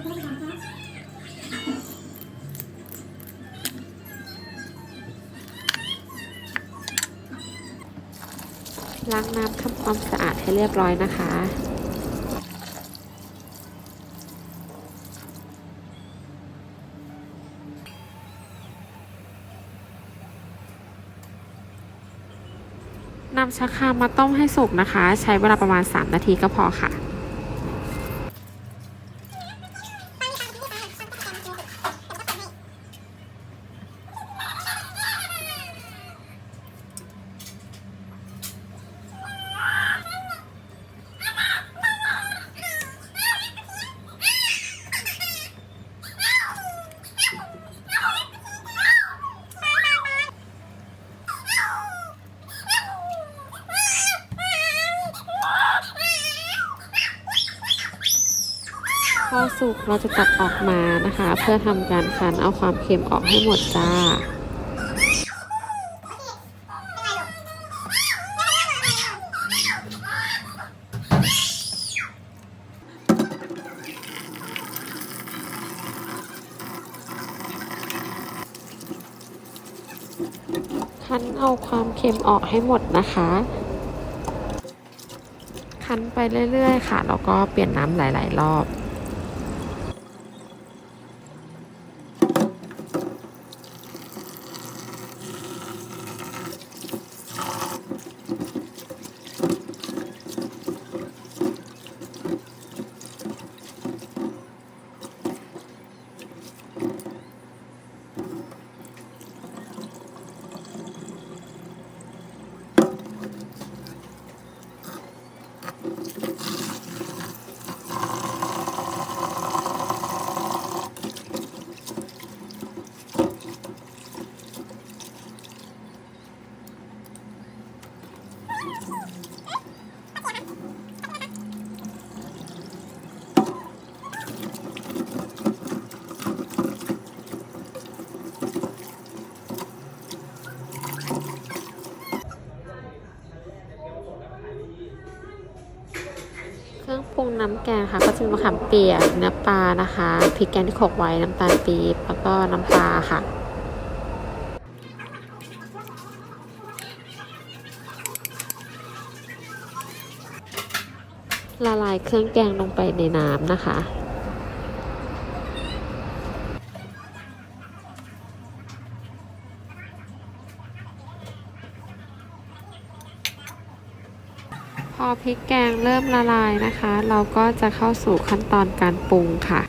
ล้างน้ำทำความสะอาดให้เรียบร้อยนะคะนำชะครามมาต้มให้สุกนะคะ ใช้เวลาประมาณ 3 นาทีก็พอค่ะ พอสุกเราจะตักออกมานะคะ เพื่อทำการคั้นเอาความเค็มออกให้หมดจ้าคั้นเอาความเค็มออกให้หมดนะคะ คั้นไปเรื่อยๆ ค่ะ แล้วก็เปลี่ยนน้ำหลาย ๆ รอบ เค รุงน้ำแกงค่ะ ก็จะมีมะขามเปียกเนื้อปลานะคะพริกแกงที่โขกไว้น้ำตาลปี๊บแล้วก็น้ำปลาค่ะละลายเครื่องแกงลงไปในน้ำนะคะ พอพริกแกงเริ่มละลายนะคะ เราก็จะเข้าสู่ขั้นตอนการปรุงค่ะ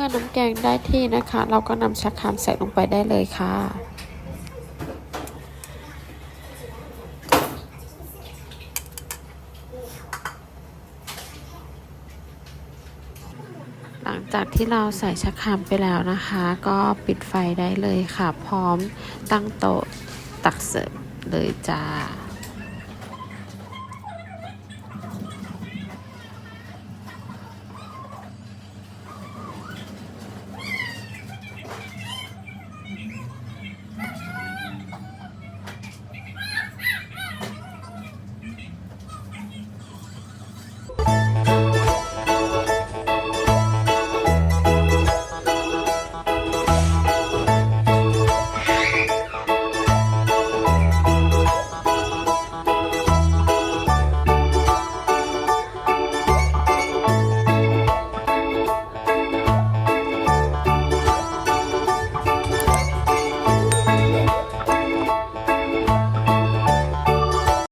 มื่อน้ำแกงได้ที่นะคะ เราก็นำชะครามใส่ลงไปได้เลยค่ะ หลังจจากที่เราใส่ชะครามไปแล้วนะคะ ก็ปิดไฟได้เลยค่ะ พร้อมตั้งโต๊ะตักเสิร์ฟเลยจ้า